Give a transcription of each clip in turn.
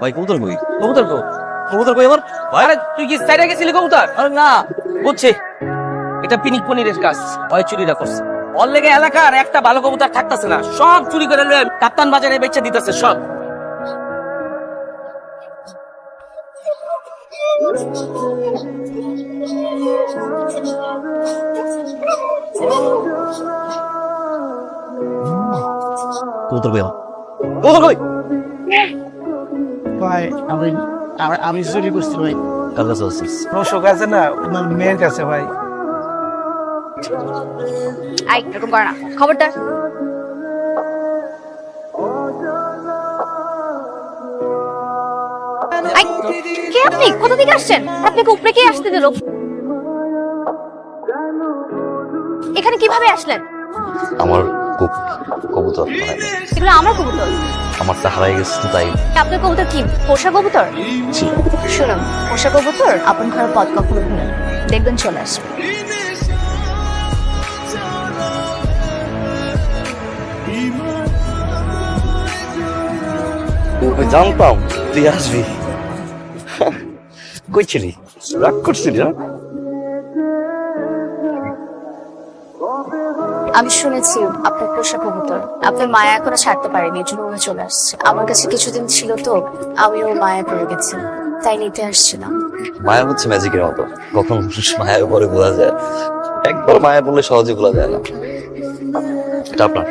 ভাই কবুতর কই? কবুতর কো কবুতর কই আমার? আরে তুই কি সাইডে গেছিলি কবুতর? আরে না বুঝছি। এটা পিনিক পনিরের কাজ হয় চুরিটা করছে। ওর লেগে এলাকার একটা ভালো কবুতর থাকতেছে না। সব চুরি করে লয়ে কাপ্তান বাজারে বেচে দিতেছে সব। কবুতর কই আমার কবুতর কই? ভাই আমি আমি- আমি চুরি করছি ভাই। কার কাছে আছিস? রসক আছে না ওনার মেয়ের কাছে ভাই। আই এরকম করে না। খবরদার। আই, কে আপনি? কোথা থেকে আসছেন? আপনাকে উপরে কে আসতে দিল? এখানে কীভাবে আসলেন? আমার কবুতর মানে এগুলো আমার কবুতর? আমার তা হারাই গেছে তাই। আপনার কবুতর কি? পোষা কবুতর? জি শুনুন পোষা কবুতর আপন ঘরের পথ কখনো ভুলেন দেখবেন চলে আসবে। জানতাম তুই আসবি। কই ছিলি? রাগ করছিলি না? আমি শুনেছি আপনার পোষা কবুতর। আপনার মায়া এখনও ছাড়তে পারেনি এই জন্য চলে আসছে। আমার কাছে কিছুদিন ছিল তো আমিও মায়া পড়ে গেছি। তাই নিতে আসছিলাম। মায়া হচ্ছে ম্যাজিকের মতো। কখন মায়া পরে বোঝা যায় একবার মায়া বললে সহজে বোঝা যায় না। এটা আপনার।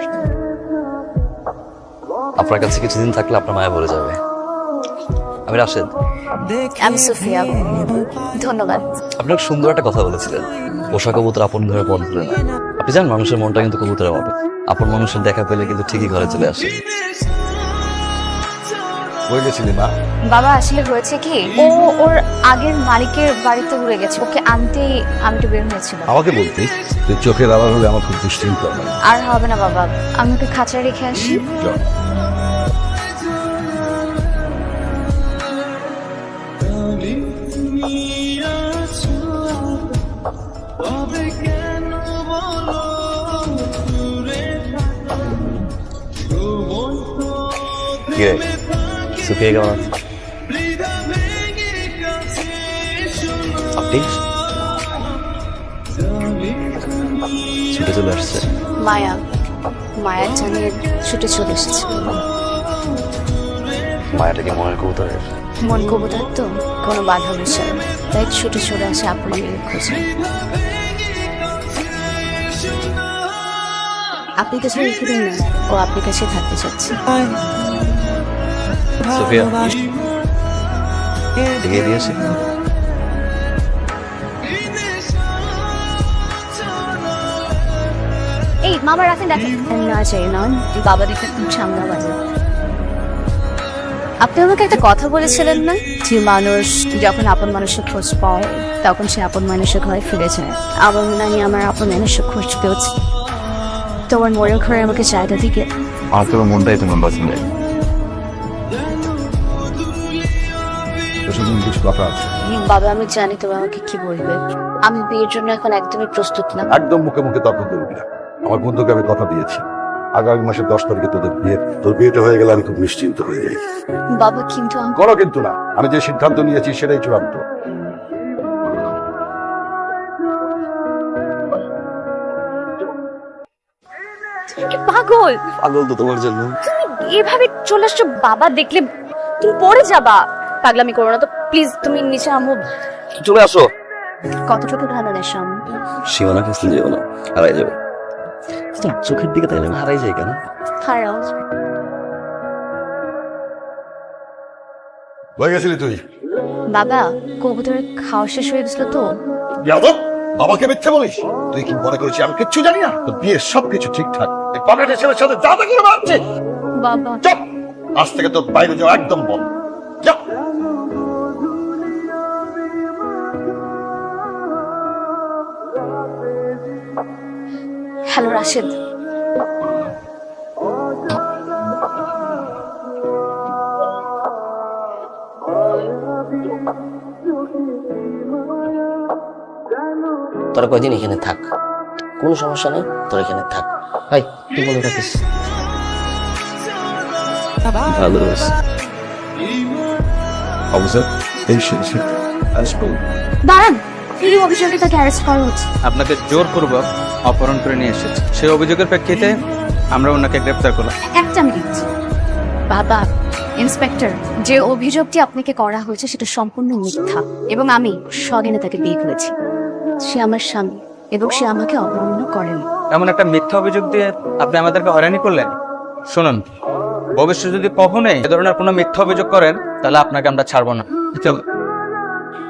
আপনার কাছে কিছুদিন থাকলে আপনার মায়া পড়ে যাবে। আমি রাশেদ। আমি সুফিয়া। ধন্যবাদ। আপনি খুব সুন্দর একটা কথা বলেছিলেন। পোষা কবুতর আপন ঘরে পথ ভুলে না। আপনি জানেন মানুষের মনটা কিন্তু কবুতরের মতো। আপন মানুষের দেখা পেলে কিন্তু ঠিকই ঘরে চলে আসে। কই গেছিলি মা। বাবা আসলে হয়েছে কি? ও ওর আগের মালিকের বাড়িতে উড়ে গেছে। ওকে আনতে আমি একটু বের হয়েছিল আমাকে বলতি তুই চোখের আড়াল হলে আমার খুব দুশ্চিন্ত হয় আর হবে না বাবা। আমি ওকে খাঁচায় রেখে আসি। চল। রে সুফিয়া কেমন আছে আপনি ছুটে চলে আসছে মায়া মায়ার জানিয়ে ছুটে চলে এসেছে। মায়াটাকে মনের কবুতরের। মন কবুতর তো কোনো বাধা বিষয়। তাই ছুটে চলে আসে আপনার মেয়ের খোঁজে। আপনি কাছে দিন না। ও আপনার কাছে থাকতে চাচ্ছে। সুফিয়া এগিয়ে দিয়েছে এই মামা রাখেন দেখেন না চাই নন বাবা দেখে খুব সামনা বাজে। আপনি আমাকে একটা কথা বলেছিলেন না? যে মানুষ যখন আপন মানুষের খোঁজ পায় তখন সে আপন মানুষের ঘরে ফিরে যায়। আমার মনে হয় আমার আপন মানুষের খোঁজ পেয়েছে। তোমার মনের ঘরে আমাকে জায়গা দিকে। আমার তোর মনটাই তোমার পছন্দ কিছু কথা আছে। বাবা আমি জানি তুমি আমাকে কি বলবে। আমি বিয়ের জন্য এখন একদমই প্রস্তুত না। একদম মুখে মুখে তর্ক করবি না। আমার বন্ধুকে আমি কথা দিয়েছি। আগামী মাসের দশ তারিখে তোদের বিয়ে তোর বিয়েটা হয়ে গেলে আমি খুব নিশ্চিন্ত হয়ে যাই। বাবা কিন্তু করো কিন্তু না। আমি যে সিদ্ধান্ত নিয়েছি সেটাই চূড়ান্ত। তুমি কি পাগল? পাগল তো তোমার জন্য। তুমি এভাবে চলে আসছো বাবা দেখলে তুমি পড়ে যাবা। পাগলামি করো না তো। প্লিজ তুমি নিচে আমো। চলে আসো। কতটুকু নেশা আমি সীমানা ফেসলে যেও না হারাই যাবে। চোখের দিকে তাইলে হারাই যাই কেন? হারাও। গেছিলি তুই? বাবা কবুতরের খাওয়া শেষ হয়ে গেছিল তো। যাদব বাবাকে মিথ্যে বলিস? তুই কি মনে করেছিস আমি কিচ্ছু জানি না? তোর বিয়ের সবকিছু ঠিকঠাক। এই পকেটের ছেলের সাথে যা তা করে মারছে বাবা। চুপ! আজ থেকে তোর বাইরে যাওয়া একদম বন্ধ। যা হ্যালো রাশেদ। তোরা কয়দিন এখানে থাক? কোনো সমস্যা নেই তোর এখানে থাক। ভাই তুই বলে রাখিস। ভালোবাসি অবসর? এই শেষ। আসব দাঁড়ান। এই অভিযোগে তাকে অ্যারেস্ট করা হচ্ছে। আপনাকে জোরপূর্বক অপহরণ করে নিয়ে এসেছে। সেই অভিযোগের প্রেক্ষিতে আমরা ওনাকে গ্রেপ্তার করলাম। একটা মিনিট বাবা ইন্সপেক্টর যে অভিযোগটি আপনাকে করা হয়েছে সেটা সম্পূর্ণ মিথ্যা এবং আমি সগেনে তাকে বিয়ে করেছি। সে আমার স্বামী এবং সে আমাকে অপহরণ করেন। এমন একটা মিথ্যা অভিযোগ দিয়ে আপনি আমাদেরকে হয়রানি করলেন? শুনুন ভবিষ্যতে যদি কখনোই এ ধরনের কোনো মিথ্যা অভিযোগ করেন তাহলে আপনাকে আমরা ছাড়বো না। চল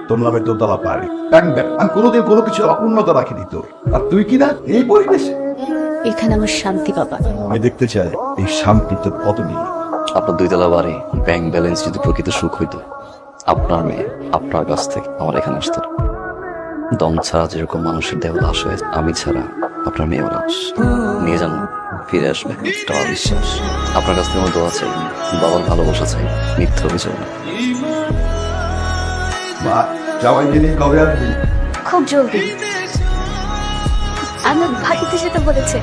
তোর দোতলা পারি ব্যাং ব্যাং আমি কোনোদিন কোনো কিছু অপূর্ণতা রাখিনি তোর। আর তুই কি না এই পরিবেশে? এখানে আমার শান্তি বাবা। আমি দেখতে চাই এই শান্তি তোর কত নেই। আপনার দুইতলা বাড়ি ব্যাংক ব্যালেন্স যদি প্রকৃত সুখ হইতো আপনার মেয়ে আপনার কাছ থেকে আমার এখানে আসতো। দম ছাড়া যেরকম মানুষের দেহ দাস হয়ে আমি ছাড়া আপনার মেয়েও লাশ। নিয়ে যান ফিরে আসবে আমার বিশ্বাস। আপনার কাছ থেকে আমার দোয়া চাই বাবার ভালোবাসা চাই মিথ্যা অভিযোগ না। মা কবে আসবি খুব জলদি। আমার ভাইতে সেটা বলেছে।